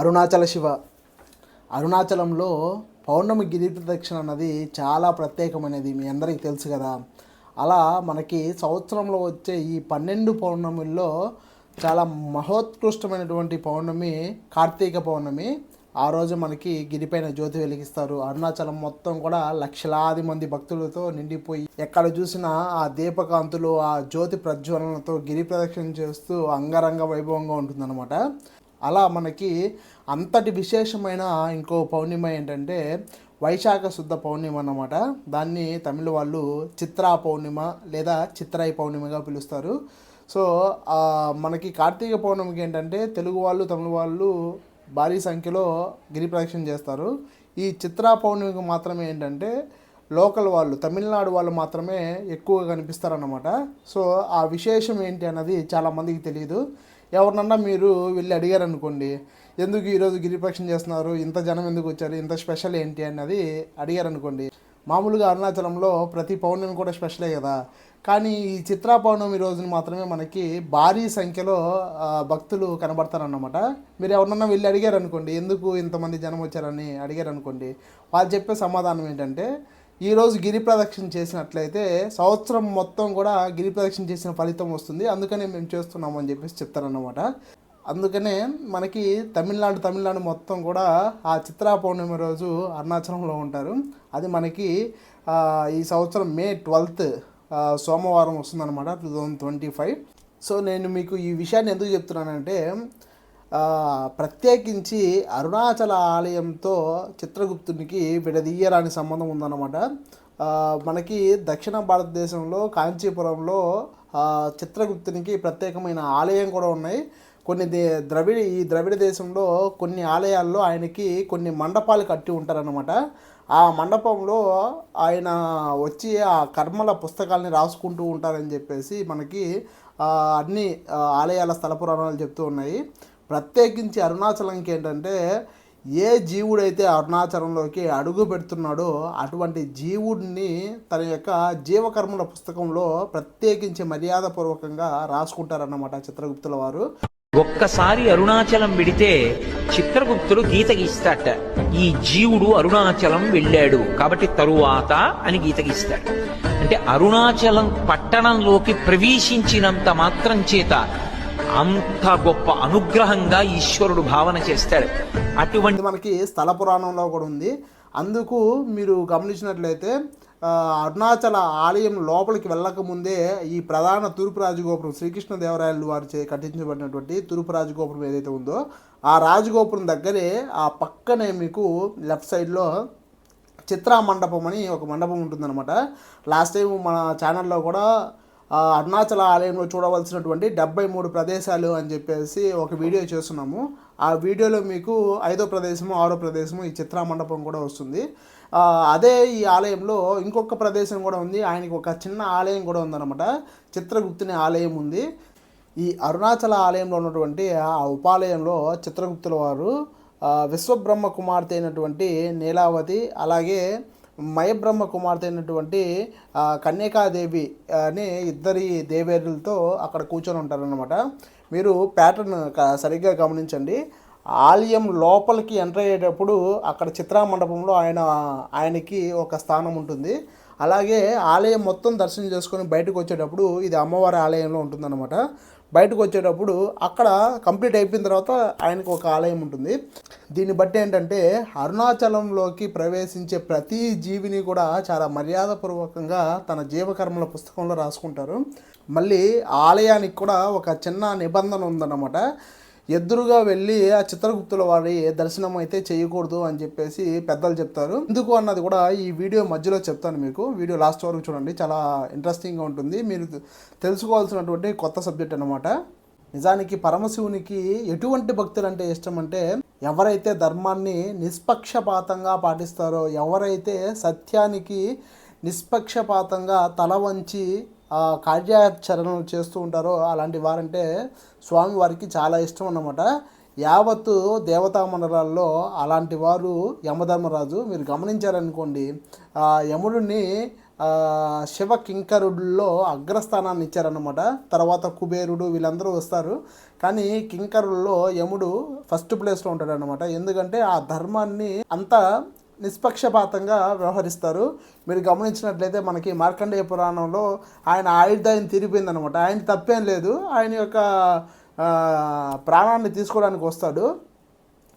అరుణాచల శివ. అరుణాచలంలో పౌర్ణమి గిరి ప్రదక్షిణ అన్నది చాలా ప్రత్యేకమైనది మీ అందరికీ తెలుసు కదా. అలా మనకి సంవత్సరంలో వచ్చే ఈ పన్నెండు పౌర్ణమిల్లో చాలా మహోత్కృష్టమైనటువంటి పౌర్ణమి కార్తీక పౌర్ణమి ఆ రోజు మనకి గిరిపైన జ్యోతి వెలిగిస్తారు. అరుణాచలం మొత్తం కూడా లక్షలాది మంది భక్తులతో నిండిపోయి ఎక్కడ చూసినా ఆ దీపకాంతులు ఆ జ్యోతి ప్రజ్వలనతో గిరి ప్రదక్షిణ చేస్తూ అంగరంగ వైభవంగా ఉంటుందన్నమాట. అలా మనకి అంతటి విశేషమైన ఇంకో పౌర్ణిమ ఏంటంటే వైశాఖ శుద్ధ పౌర్ణిమ అన్నమాట. దాన్ని తమిళ వాళ్ళు చిత్రా పౌర్ణిమ లేదా చిత్రాయి పౌర్ణిమగా పిలుస్తారు. సో మనకి కార్తీక పౌర్ణమికి ఏంటంటే తెలుగు వాళ్ళు తమిళ వాళ్ళు భారీ సంఖ్యలో గిరి ప్రదక్షిణ చేస్తారు. ఈ చిత్రా పౌర్ణమికి మాత్రమే ఏంటంటే లోకల్ వాళ్ళు తమిళనాడు వాళ్ళు మాత్రమే ఎక్కువగా కనిపిస్తారన్నమాట. సో ఆ విశేషం ఏంటి అన్నది చాలామందికి తెలియదు ఎవరినన్నా మీరు వెళ్ళి అడిగారు అనుకోండి ఎందుకు ఈరోజు గిరి చేస్తున్నారు? ఇంత జనం ఎందుకు వచ్చారు? ఇంత స్పెషల్ ఏంటి? అన్నది అడిగారు అనుకోండి మామూలుగా అరుణాచలంలో ప్రతి పౌర్ణమి కూడా స్పెషలే కదా. కానీ ఈ చిత్రా పౌర్ణమి రోజున మాత్రమే మనకి భారీ సంఖ్యలో భక్తులు కనబడతారన్నమాట. మీరు ఎవరన్నా వెళ్ళి అడిగారు అనుకోండి ఎందుకు ఇంతమంది జనం వచ్చారని అడిగారు అనుకోండి వాళ్ళు చెప్పే సమాధానం ఏంటంటే ఈరోజు గిరి ప్రదక్షిణ చేసినట్లయితే సంవత్సరం మొత్తం కూడా గిరి ప్రదక్షిణ చేసిన ఫలితం వస్తుంది. అందుకనే మేము చేస్తున్నాము అని చెప్పేసి చెప్తారన్నమాట. అందుకనే మనకి తమిళనాడు తమిళనాడు మొత్తం కూడా ఆ చిత్రా పౌర్ణమి రోజు అరుణాచలంలో ఉంటారు. అది మనకి ఈ సంవత్సరం మే ట్వెల్త్ సోమవారం వస్తుందన్నమాట two thousand twenty five. So నేను మీకు ఈ విషయాన్ని ఎందుకు చెప్తున్నానంటే ప్రత్యేకించి అరుణాచల ఆలయంతో చిత్రగుప్తునికి విడదీయరాని సంబంధం ఉందన్నమాట. మనకి దక్షిణ భారతదేశంలో కాంచీపురంలో చిత్రగుప్తునికి ప్రత్యేకమైన ఆలయం కూడా ఉన్నాయి. కొన్ని దే ద్రవిడ ఈ ద్రవిడ దేశంలో కొన్ని ఆలయాల్లో ఆయనకి కొన్ని మండపాలు కట్టి ఉంటారన్నమాట. ఆ మండపంలో ఆయన వచ్చి ఆ కర్మల పుస్తకాలని రాసుకుంటూ ఉంటారని చెప్పేసి మనకి అన్ని ఆలయాల స్థల పురాణాలు చెప్తూ ఉన్నాయి. ప్రత్యేకించి అరుణాచలంకి ఏంటంటే ఏ జీవుడైతే అరుణాచలంలోకి అడుగు పెడుతున్నాడో అటువంటి జీవుడిని తన యొక్క జీవకర్మల పుస్తకంలో ప్రత్యేకించి మర్యాదపూర్వకంగా రాసుకుంటారన్నమాట చిత్రగుప్తుల వారు. ఒక్కసారి అరుణాచలం విడితే చిత్రగుప్తుడు గీత గీస్తాట ఈ జీవుడు అరుణాచలం వెళ్ళాడు. కాబట్టి తరువాత అని గీత గీస్తాడు. అంటే అరుణాచలం పట్టణంలోకి ప్రవేశించినంత మాత్రం చేత అంత గొప్ప అనుగ్రహంగా ఈశ్వరుడు భావన చేస్తాడు. అటువంటి మనకి స్థల పురాణంలో కూడా ఉంది. అందుకు మీరు గమనించినట్లయితే అరుణాచల ఆలయం లోపలికి వెళ్ళకముందే ఈ ప్రధాన తూర్పు రాజగోపురం శ్రీకృష్ణదేవరాయలు వారి చే కట్టించబడినటువంటి తూర్పు రాజగోపురం ఏదైతే ఉందో ఆ రాజగోపురం దగ్గరే ఆ పక్కనే మీకు లెఫ్ట్ సైడ్లో చిత్రా మండపం అని ఒక మండపం ఉంటుందన్నమాట. లాస్ట్ టైం మన ఛానల్లో కూడా అరుణాచల ఆలయంలో చూడవలసినటువంటి డెబ్బై మూడు ప్రదేశాలు అని చెప్పేసి ఒక వీడియో చేస్తున్నాము. ఆ వీడియోలో మీకు ఐదో ప్రదేశము ఆరో ప్రదేశము ఈ చిత్రా మండపం కూడా వస్తుంది. అదే ఈ ఆలయంలో ఇంకొక ప్రదేశం కూడా ఉంది. ఆయనకి ఒక చిన్న ఆలయం కూడా ఉందన్నమాట. చిత్రగుప్తుని ఆలయం ఉంది. ఈ అరుణాచల ఆలయంలో ఉన్నటువంటి ఆ ఉపాలయంలో చిత్రగుప్తుల వారు విశ్వబ్రహ్మ కుమార్తె అయినటువంటి నీలావతి అలాగే మయబ్రహ్మ కుమార్తె అయినటువంటి కన్యకాదేవి అని ఇద్దరి దేవేరులతో అక్కడ కూర్చొని ఉంటారనమాట మీరు ప్యాటర్న్ క- సరిగ్గా గమనించండి. ఆలయం లోపలికి ఎంటర్ అయ్యేటప్పుడు అక్కడ చిత్రా మండపంలో ఆయన ఆయనకి ఒక స్థానం ఉంటుంది. అలాగే ఆలయం మొత్తం దర్శనం చేసుకొని బయటకు వచ్చేటప్పుడు ఇది అమ్మవారి ఆలయంలో ఉంటుందన్నమాట. బయటకు వచ్చేటప్పుడు అక్కడ కంప్లీట్ అయిపోయిన తర్వాత ఆయనకు ఒక ఆలయం ఉంటుంది. దీన్ని బట్టి ఏంటంటే అరుణాచలంలోకి ప్రవేశించే ప్రతి జీవిని కూడా చాలా మర్యాదపూర్వకంగా తన జీవకర్మల పుస్తకంలో రాసుకుంటారు. మళ్ళీ ఆలయానికి కూడా ఒక చిన్న నిబంధన ఉందన్నమాట. ఎదురుగా వెళ్ళి ఆ చిత్రగుప్తుల వారి దర్శనం అయితే చేయకూడదు అని చెప్పేసి పెద్దలు చెప్తారు. ఎందుకు? అన్నది కూడా ఈ వీడియో మధ్యలో చెప్తాను మీకు. వీడియో లాస్ట్ వరకు చూడండి. చాలా ఇంట్రెస్టింగ్గా ఉంటుంది. మీరు తెలుసుకోవాల్సినటువంటి కొత్త సబ్జెక్ట్ అన్నమాట. నిజానికి పరమశివునికి ఎటువంటి భక్తులు అంటే ఇష్టం అంటే ఎవరైతే ధర్మాన్ని నిష్పక్షపాతంగా పాటిస్తారో ఎవరైతే సత్యానికి నిష్పక్షపాతంగా తల వంచి కార్యాచరణలు చేస్తూ ఉంటారో అలాంటి వారంటే స్వామి వారికి చాలా ఇష్టం అన్నమాట. యావత్తు దేవతా మండలాల్లో అలాంటి వారు యమధర్మరాజు. మీరు గమనించారనుకోండి యముడిని శివ కింకరుడుల్లో అగ్రస్థానాన్ని ఇచ్చారనమాట తర్వాత కుబేరుడు వీళ్ళందరూ వస్తారు. కానీ కింకరుల్లో యముడు ఫస్ట్ ప్లేస్లో ఉంటాడనమాట ఎందుకంటే ఆ ధర్మాన్ని అంత నిష్పక్షపాతంగా వ్యవహరిస్తారు. మీరు గమనించినట్లయితే మనకి మార్కండేయ పురాణంలో ఆయన ఆయుడితే ఆయన తిరిపోయిందనమాట. ఆయన తప్పేం లేదు. ఆయన యొక్క ప్రాణాన్ని తీసుకోవడానికి వస్తాడు.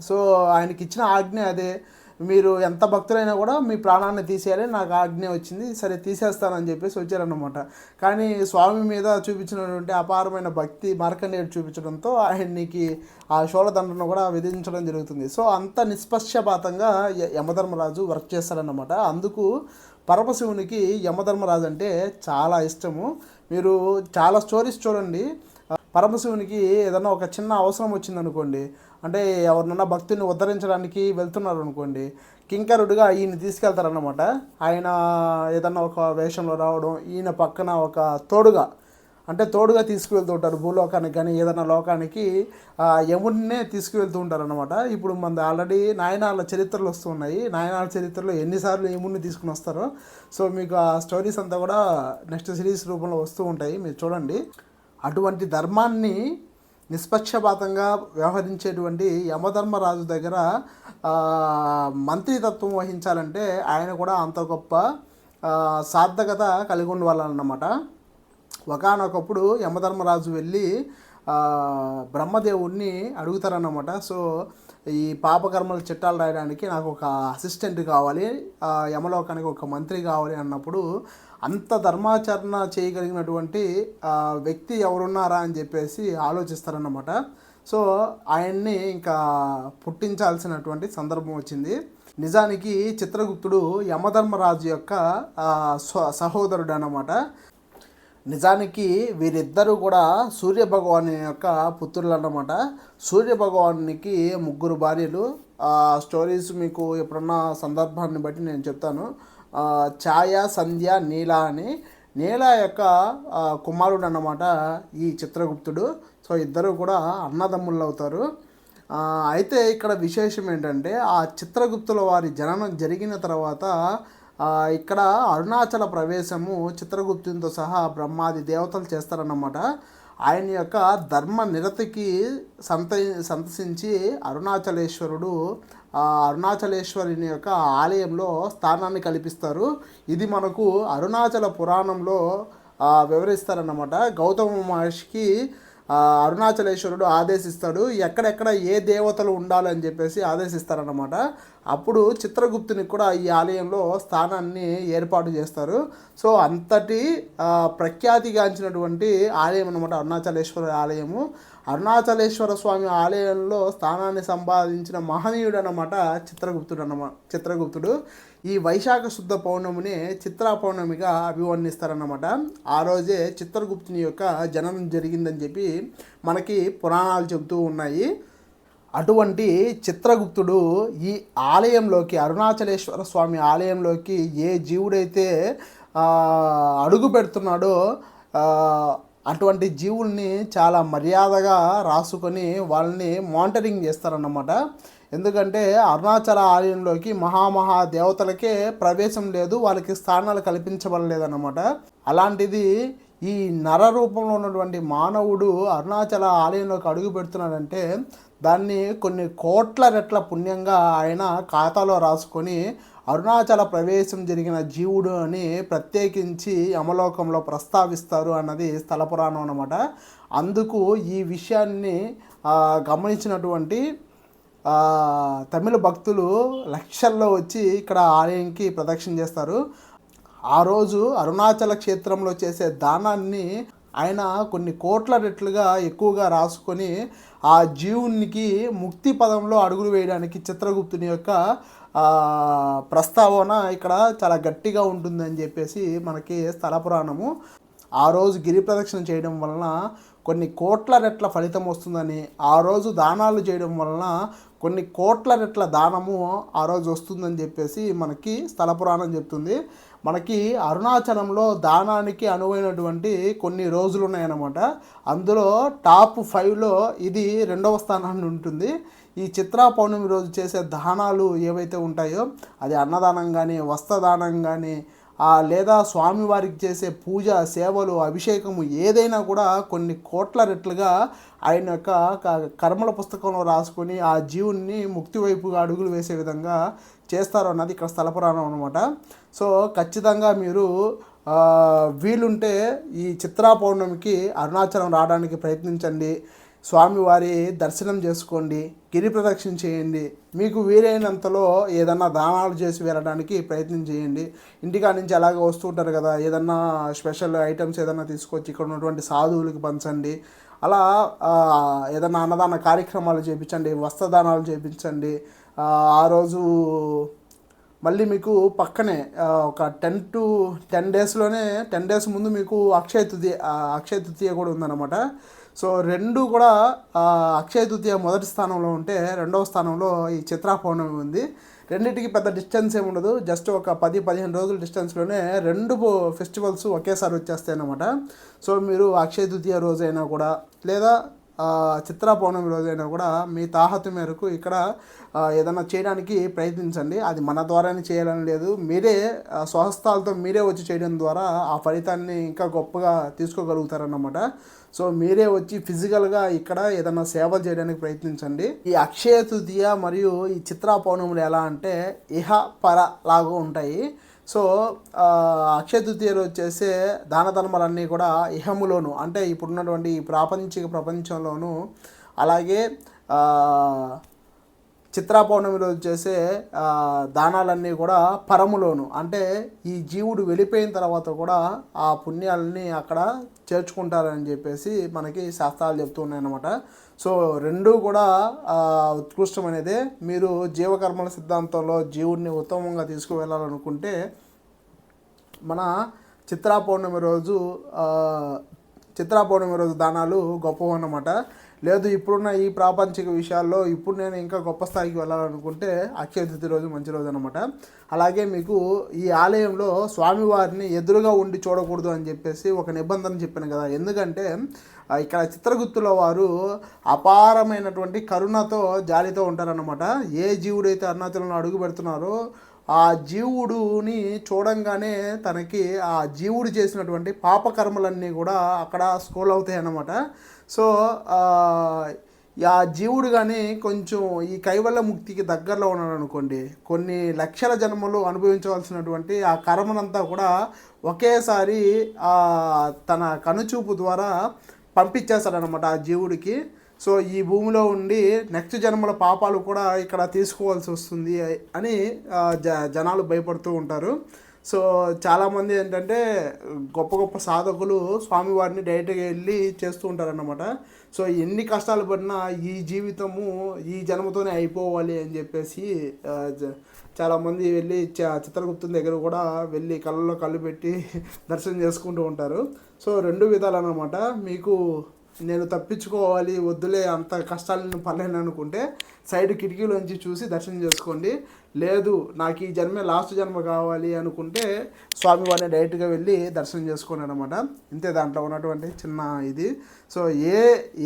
సో ఆయనకి ఇచ్చిన ఆజ్ఞ అదే. మీరు ఎంత భక్తులైనా కూడా మీ ప్రాణాన్ని తీసేయాలి నాకు ఆజ్ఞ వచ్చింది సరే తీసేస్తానని చెప్పేసి వచ్చారన్నమాట. కానీ స్వామి మీద చూపించినటువంటి అపారమైన భక్తి మార్కండేయుడు చూపించడంతో ఆయనకి ఆ షోళదండను కూడా విధించడం జరుగుతుంది. సో అంత నిష్పక్షపాతంగా యమధర్మరాజు వర్క్ చేస్తాడన్నమాట. అందుకు పరమశివునికి యమధర్మరాజు అంటే చాలా ఇష్టము. మీరు చాలా స్టోరీస్ చూడండి. పరమశివునికి ఏదైనా ఒక చిన్న అవసరం వచ్చిందనుకోండి అంటే ఎవరినన్నా భక్తుని ఉద్ధరించడానికి వెళ్తున్నారు అనుకోండి కింకరుడుగా ఈయన తీసుకెళ్తారన్నమాట. ఆయన ఏదన్నా ఒక వేషంలో రావడం ఈయన పక్కన ఒక తోడుగా అంటే తోడుగా తీసుకువెళ్తుంటారు భూలోకానికి కానీ ఏదైనా లోకానికి ఆ యముడినే తీసుకువెళ్తూ ఉంటారు అనమాట ఇప్పుడు మన ఆల్రెడీ నాయనాల చరిత్రలు వస్తున్నాయి నాయనాల చరిత్రలో ఎన్నిసార్లు యముడిని తీసుకుని వస్తారో. సో మీకు ఆ స్టోరీస్ అంతా కూడా నెక్స్ట్ సిరీస్ రూపంలో వస్తూ ఉంటాయి. మీరు చూడండి. అటువంటి ధర్మాన్ని నిష్పక్షపాతంగా వ్యవహరించేటువంటి యమధర్మరాజు దగ్గర మంత్రితత్వం వహించాలంటే ఆయన కూడా అంత గొప్ప సార్థకత కలిగి ఉండవాలన్నమాట ఒకనొకప్పుడు యమధర్మరాజు వెళ్ళి బ్రహ్మదేవుణ్ణి అడుగుతారన్నమాట. సో ఈ పాపకర్మల చిట్టాలు రాయడానికి నాకు ఒక అసిస్టెంట్ కావాలి యమలోకానికి ఒక మంత్రి కావాలి అన్నప్పుడు అంత ధర్మాచరణ చేయగలిగినటువంటి వ్యక్తి ఎవరున్నారా అని చెప్పేసి ఆలోచిస్తారన్నమాట. సో ఆయన్ని ఇంకా పుట్టించాల్సినటువంటి సందర్భం వచ్చింది. నిజానికి చిత్రగుప్తుడు యమధర్మరాజు యొక్క సహోదరుడు అన్నమాట నిజానికి వీరిద్దరూ కూడా సూర్య భగవాన్ యొక్క పుత్రులు అన్నమాట సూర్య భగవానికి ముగ్గురు భార్యలు. ఆ స్టోరీస్ మీకు ఎప్పుడన్నా సందర్భాన్ని బట్టి నేను చెప్తాను. ఛాయ సంధ్య నీల అని. నీల యొక్క కుమారుడు అన్నమాట ఈ చిత్రగుప్తుడు. సో ఇద్దరు కూడా అన్నదమ్ముళ్ళు అవుతారు. అయితే ఇక్కడ విశేషం ఏంటంటే ఆ చిత్రగుప్తుల వారి జననం జరిగిన తర్వాత ఇక్కడ అరుణాచల ప్రవేశము చిత్రగుప్తునితో సహా బ్రహ్మాది దేవతలు చేస్తారన్నమాట. ఆయన యొక్క ధర్మ నిరతికి సంత సంతసించి అరుణాచలేశ్వరుడు అరుణాచలేశ్వరుని యొక్క ఆలయంలో స్థానాన్ని కల్పిస్తారు. ఇది మనకు అరుణాచల పురాణంలో వివరిస్తారన్నమాట. గౌతమ మహర్షికి అరుణాచలేశ్వరుడు ఆదేశిస్తాడు ఎక్కడెక్కడ ఏ దేవతలు ఉండాలని చెప్పేసి ఆదేశిస్తారన్నమాట. అప్పుడు చిత్రగుప్తునికి కూడా ఈ ఆలయంలో స్థానాన్ని ఏర్పాటు చేస్తారు. సో అంతటి ప్రఖ్యాతిగాంచినటువంటి ఆలయం అనమాట అరుణాచలేశ్వర ఆలయము. అరుణాచలేశ్వర స్వామి ఆలయంలో స్థానాన్ని సంపాదించిన మహనీయుడు అన్నమాట చిత్రగుప్తుడు అన్నమాట చిత్రగుప్తుడు. ఈ వైశాఖ శుద్ధ పౌర్ణమిని చిత్రా పౌర్ణమిగా అభివర్ణిస్తారన్నమాట. ఆ రోజే చిత్రగుప్తుని యొక్క జననం జరిగిందని చెప్పి మనకి పురాణాలు చెబుతూ ఉన్నాయి. అటువంటి చిత్రగుప్తుడు ఈ ఆలయంలోకి అరుణాచలేశ్వర స్వామి ఆలయంలోకి ఏ జీవుడైతే అడుగు పెడుతున్నాడో అటువంటి జీవుల్ని చాలా మర్యాదగా రాసుకొని వాళ్ళని మానిటరింగ్ చేస్తారన్నమాట. ఎందుకంటే అరుణాచల ఆలయంలోకి మహామహా దేవతలకే ప్రవేశం లేదు వాళ్ళకి స్థానాలు కల్పించబడలేదన్నమాట అలాంటిది ఈ నర రూపంలో ఉన్నటువంటి మానవుడు అరుణాచల ఆలయంలోకి అడుగు పెడుతున్నాడంటే దాన్ని కొన్ని కోట్ల రెట్ల పుణ్యంగా ఆయన ఖాతాలో రాసుకొని అరుణాచల ప్రవేశం జరిగిన జీవుడు అని ప్రత్యేకించి యమలోకంలో ప్రస్తావిస్తారు అన్నది స్థల పురాణం అన్నమాట. అందుకు ఈ విషయాన్ని గమనించినటువంటి తమిళ భక్తులు లక్షల్లో వచ్చి ఇక్కడ ఆలయంకి ప్రదక్షిణ చేస్తారు. ఆ రోజు అరుణాచల క్షేత్రంలో చేసే దానాన్ని ఆయన కొన్ని కోట్ల రెట్లుగా ఎక్కువగా రాసుకొని ఆ జీవునికి ముక్తి పదంలో అడుగులు వేయడానికి చిత్రగుప్తుని యొక్క ప్రస్తావన ఇక్కడ చాలా గట్టిగా ఉంటుందని చెప్పేసి మనకి స్థల పురాణము. ఆ రోజు గిరి ప్రదక్షిణ చేయడం వలన కొన్ని కోట్ల రెట్ల ఫలితం వస్తుందని ఆ రోజు దానాలు చేయడం వలన కొన్ని కోట్ల రెట్ల దానము ఆ రోజు వస్తుందని చెప్పేసి మనకి స్థల పురాణం చెప్తుంది. మనకి అరుణాచలంలో దానానికి అనువైనటువంటి కొన్ని రోజులు ఉన్నాయన్నమాట. అందులో టాప్ ఫైవ్లో ఇది రెండవ స్థానాన్ని ఉంటుంది. ఈ చిత్రా పౌర్ణమి రోజు చేసే దానాలు ఏవైతే ఉంటాయో అది అన్నదానం కానీ వస్త్రదానం కానీ లేదా స్వామివారికి చేసే పూజ సేవలు అభిషేకము ఏదైనా కూడా కొన్ని కోట్ల రెట్లుగా ఆయన యొక్క కర్మల పుస్తకంలో రాసుకొని ఆ జీవుణ్ణి ముక్తి వైపుగా అడుగులు వేసే విధంగా చేస్తారు అన్నది ఇక్కడ స్థలపురాణం అనమాట సో ఖచ్చితంగా మీరు వీలుంటే ఈ చిత్రా పౌర్ణమికి అరుణాచలం రావడానికి ప్రయత్నించండి. స్వామివారి దర్శనం చేసుకోండి గిరి ప్రదక్షిణ చేయండి. మీకు వీలైనంతలో ఏదన్నా దానాలు చేసి వెళ్ళడానికి ప్రయత్నం చేయండి. ఇంటికాడ నుంచి అలాగే వస్తూ ఉంటారు కదా ఏదన్నా స్పెషల్ ఐటమ్స్ ఏదన్నా తీసుకొచ్చి ఇక్కడ ఉన్నటువంటి సాధువులకి పంచండి. అలా ఏదన్నా అన్నదాన కార్యక్రమాలు చేయించండి వస్త్రదానాలు చేయించండి ఆ, ఆ రోజు మళ్ళీ మీకు పక్కనే ఒక టెన్ టు టెన్ డేస్లోనే టెన్ డేస్ ముందు మీకు అక్షయ తృతీయ అక్షయ తృతీయ కూడా ఉందన్నమాట. సో రెండు కూడా అక్షయ తృతీయ మొదటి స్థానంలో ఉంటే రెండవ స్థానంలో ఈ చిత్రా పౌర్ణమి ఉంది. రెండింటికి పెద్ద డిస్టెన్స్ ఏమి ఉండదు. జస్ట్ ఒక పది పదిహేను రోజుల డిస్టెన్స్లోనే రెండు ఫెస్టివల్స్ ఒకేసారి వచ్చేస్తాయి అన్నమాట. సో మీరు అక్షయ తృతీయ రోజైనా కూడా లేదా ఆ, పౌర్ణమి రోజైనా కూడా మీ తాహతు మేరకు ఇక్కడ ఏదైనా చేయడానికి ప్రయత్నించండి. అది మన ద్వారానే చేయాలని లేదు. మీరే స్వహస్తాలతో మీరే వచ్చి చేయడం ద్వారా ఆ ఫలితాన్ని ఇంకా గొప్పగా తీసుకోగలుగుతారన్నమాట. సో మీరే వచ్చి ఫిజికల్గా ఇక్కడ ఏదైనా సేవలు చేయడానికి ప్రయత్నించండి. ఈ అక్షయ తృతీయ మరియు ఈ చిత్రా పౌర్ణములు ఎలా అంటే ఇహ పర లాగా ఉంటాయి. సో అక్షయ తృతీయలు వచ్చేసే దాన ధర్మాలన్నీ కూడా ఇహములోను అంటే ఇప్పుడున్నటువంటి ఈ ప్రాపంచిక ప్రపంచంలోను అలాగే చిత్రా పౌర్ణమి రోజు చేసే దానాలన్నీ కూడా పరములోను. అంటే ఈ జీవుడు వెళ్ళిపోయిన తర్వాత కూడా ఆ పుణ్యాలని అక్కడ చేర్చుకుంటారని చెప్పేసి మనకి శాస్త్రాలు చెప్తున్నాయన్నమాట సో రెండు కూడా ఉత్కృష్టమైనదే. మీరు జీవకర్మల సిద్ధాంతంలో జీవుడిని ఉత్తమంగా తీసుకువెళ్ళాలనుకుంటే మన చిత్రా పౌర్ణమి రోజు చిత్రా పౌర్ణమి రోజు దానాలు గొప్పవన్నమాట. అన్నమాట లేదు ఇప్పుడున్న ఈ ప్రాపంచిక విషయాల్లో ఇప్పుడు నేను ఇంకా గొప్ప స్థాయికి వెళ్ళాలనుకుంటే అక్షయ తృతీయ రోజు మంచి రోజు అనమాట అలాగే మీకు ఈ ఆలయంలో స్వామివారిని ఎదురుగా ఉండి చూడకూడదు అని చెప్పేసి ఒక నిబంధన చెప్పాను కదా. ఎందుకంటే ఇక్కడ చిత్రగుత్తుల వారు అపారమైనటువంటి కరుణతో జాలితో ఉంటారన్నమాట. ఏ జీవుడైతే అరుణాచలంలో అడుగు పెడుతున్నారో ఆ జీవుడుని చూడంగానే తనకి ఆ జీవుడు చేసినటువంటి పాపకర్మలన్నీ కూడా అక్కడ స్కోల్ అవుతాయి అన్నమాట సో ఆ, జీవుడు కానీ కొంచెం ఈ కైవల్ల ముక్తికి దగ్గరలో ఉన్నాడు అనుకోండి కొన్ని లక్షల జన్మలు అనుభవించవలసినటువంటి ఆ కర్మనంతా కూడా ఒకేసారి తన కనుచూపు ద్వారా పంపించేస్తాడనమాట ఆ జీవుడికి. సో ఈ భూమిలో ఉండి నెక్స్ట్ జన్మల పాపాలు కూడా ఇక్కడ తీసుకోవాల్సి వస్తుంది అని జ జనాలు భయపడుతూ ఉంటారు. సో చాలామంది ఏంటంటే గొప్ప గొప్ప సాధకులు స్వామివారిని డైరెక్ట్గా వెళ్ళి చేస్తూ ఉంటారన్నమాట. సో ఎన్ని కష్టాలు పడినా ఈ జీవితము ఈ జన్మతోనే అయిపోవాలి అని చెప్పేసి జ- చాలామంది వెళ్ళి చ- చిత్రగుప్తుని దగ్గర కూడా వెళ్ళి కళ్ళలో కళ్ళు పెట్టి దర్శనం చేసుకుంటూ ఉంటారు. సో రెండు విధాలు అన్నమాట మీకు నేను తప్పించుకోవాలి వద్దులే అంత కష్టాలను పర్లేను అనుకుంటే సైడ్ కిటికీలోంచి చూసి దర్శనం చేసుకోండి. లేదు నాకు ఈ జన్మే లాస్ట్ జన్మ కావాలి అనుకుంటే స్వామివారిని డైరెక్ట్గా వెళ్ళి దర్శనం చేసుకోండి అనమాట ఇంతే దాంట్లో ఉన్నటువంటి చిన్న ఇది. సో ఏ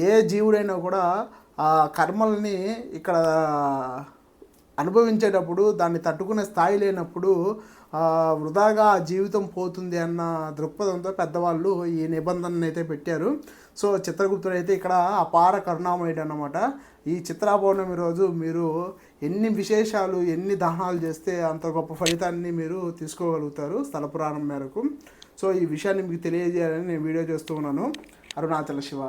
ఏ జీవుడైనా కూడా ఆ కర్మల్ని ఇక్కడ అనుభవించేటప్పుడు దాన్ని తట్టుకునే స్థాయి లేనప్పుడు వృధాగా ఆ జీవితం పోతుంది అన్న దృక్పథంతో పెద్దవాళ్ళు ఈ నిబంధనను అయితే పెట్టారు. సో చిత్రగుప్తుడు అయితే ఇక్కడ అపార కరుణామయుడు అనమాట ఈ చిత్రా పౌర్ణమి రోజు మీరు ఎన్ని విశేషాలు ఎన్ని దానాలు చేస్తే అంత గొప్ప ఫలితాన్ని మీరు తీసుకోగలుగుతారు స్థల పురాణం మేరకు. సో ఈ విషయాన్ని మీకు తెలియజేయాలని నేను వీడియో చేస్తూ ఉన్నాను. అరుణాచల శివ.